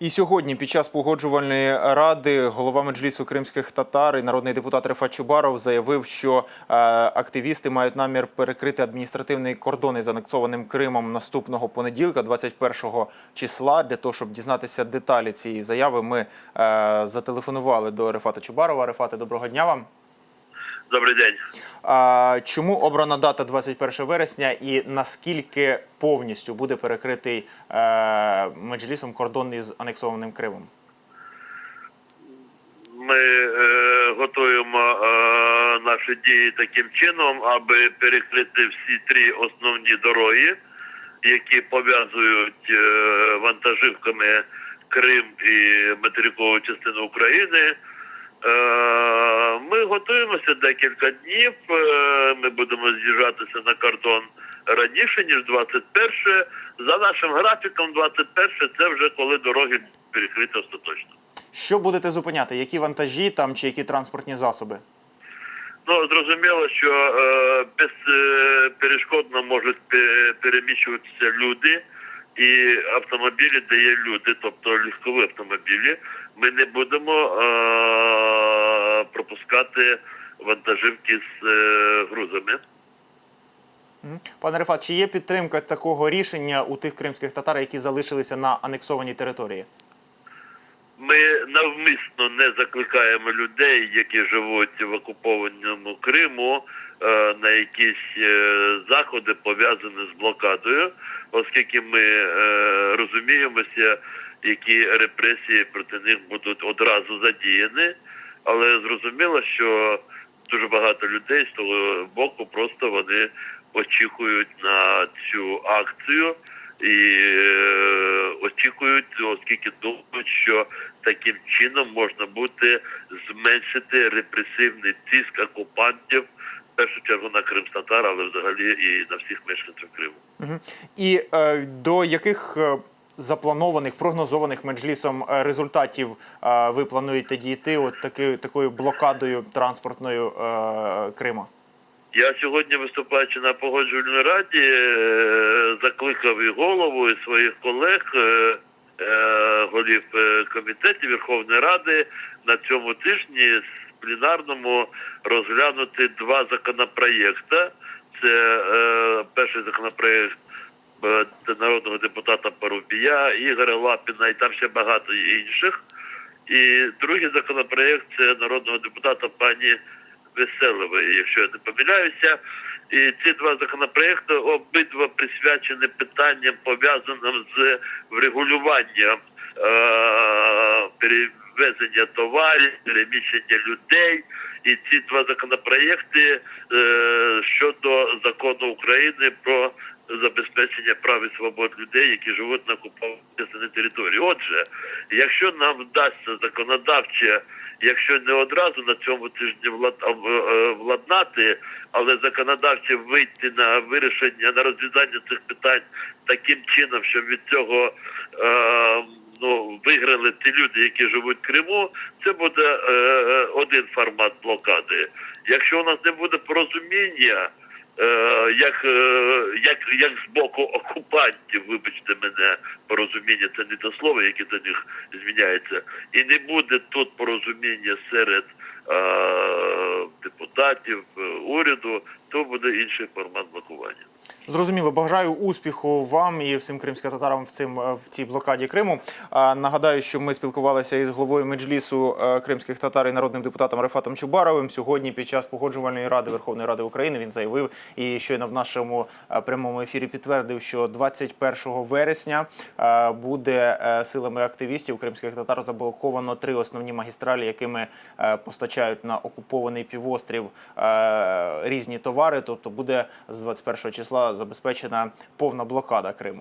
І сьогодні, під час погоджувальної ради, голова меджлісу кримських татар і народний депутат Рефат Чубаров заявив, що е, активісти мають намір перекрити адміністративний кордон із анексованим Кримом наступного понеділка, 21 числа. Для того, щоб дізнатися деталі цієї заяви, ми е, зателефонували до Рефата Чубарова. Рефате, доброго дня вам. Добрий день. А, чому обрана дата 21 вересня і наскільки повністю буде перекритий е, меджлісом кордон із анексованим Кримом? Ми е, готуємо е, наші дії таким чином, аби перекрити всі три основні дороги, які пов'язують е, вантажівками Крим і материкову частину України. Е, готуємося декілька днів. Е, ми будемо з'їжджатися на кордон раніше, ніж 21. За нашим графіком, 21 це вже коли дороги перекриті остаточно. Що будете зупиняти? Які вантажі там чи які транспортні засоби? Ну, зрозуміло, що е, безперешкодно можуть переміщуватися люди і автомобілі, де є люди, тобто легкові автомобілі. Ми не будемо е, пропускати вантажівки з е, грузами. Пане Рефат, чи є підтримка такого рішення у тих кримських татар, які залишилися на анексованій території? Ми навмисно не закликаємо людей, які живуть в окупованому Криму, е, на якісь е, заходи пов'язані з блокадою, оскільки ми розуміємося, які репресії проти них будуть одразу задіяні. Але зрозуміло, що дуже багато людей з того боку просто вони очікують на цю акцію і е, очікують, оскільки думають, що таким чином можна буде зменшити репресивний тиск окупантів, в першу чергу на кримстатар, але взагалі і на всіх мешканців Криму. Мгм. І е, до яких е, запланованих, прогнозованих меджлісом е, результатів е, ви плануєте дійти от таки, такою блокадою транспортною е, Крима? Я сьогодні, виступаючи на погоджувальній раді, закликав і голову, і своїх колег, голів комітетів Верховної Ради на цьому тижні з пленарному розглянути два законопроєкти. Це перший законопроєкт народного депутата Парубія, Ігоря Лапіна і там ще багато інших. І другий законопроєкт це народного депутата пані Веселової, якщо я не помиляюся. І ці два законопроекти обидва присвячені питанням, пов'язаним з врегулюванням е- перевезення товарів, переміщення людей. І ці два законопроекти е- щодо закону України про забезпечення прав і свобод людей, які живуть на окупованій території. Отже, якщо нам вдасться законодавче, якщо не одразу на цьому тижні е, владнати, але законодавче вийти на вирішення на розв'язання цих питань таким чином, щоб від цього е, ну виграли ті люди, які живуть в Криму, це буде е, е, один формат блокади. Якщо у нас не буде порозуміння. Е, як, е, як, як з боку окупантів, вибачте мене, порозуміння це не те слово, яке до них зміняється, і не буде тут порозуміння серед е, депутатів, е, уряду, то буде інший формат блокування. Зрозуміло, бажаю успіху вам і всім кримським татарам в цим в цій блокаді Криму. А, нагадаю, що ми спілкувалися із головою меджлісу е, кримських татар і народним депутатом Рефатом Чубаровим. Сьогодні, під час погоджувальної ради Верховної Ради України, він заявив і щойно в нашому е, прямому ефірі підтвердив, що 21 вересня е, буде силами активістів кримських татар заблоковано три основні магістралі, якими постачають на окупований півострів різні товари. Тобто буде з 21 числа забезпечена повна блокада Криму.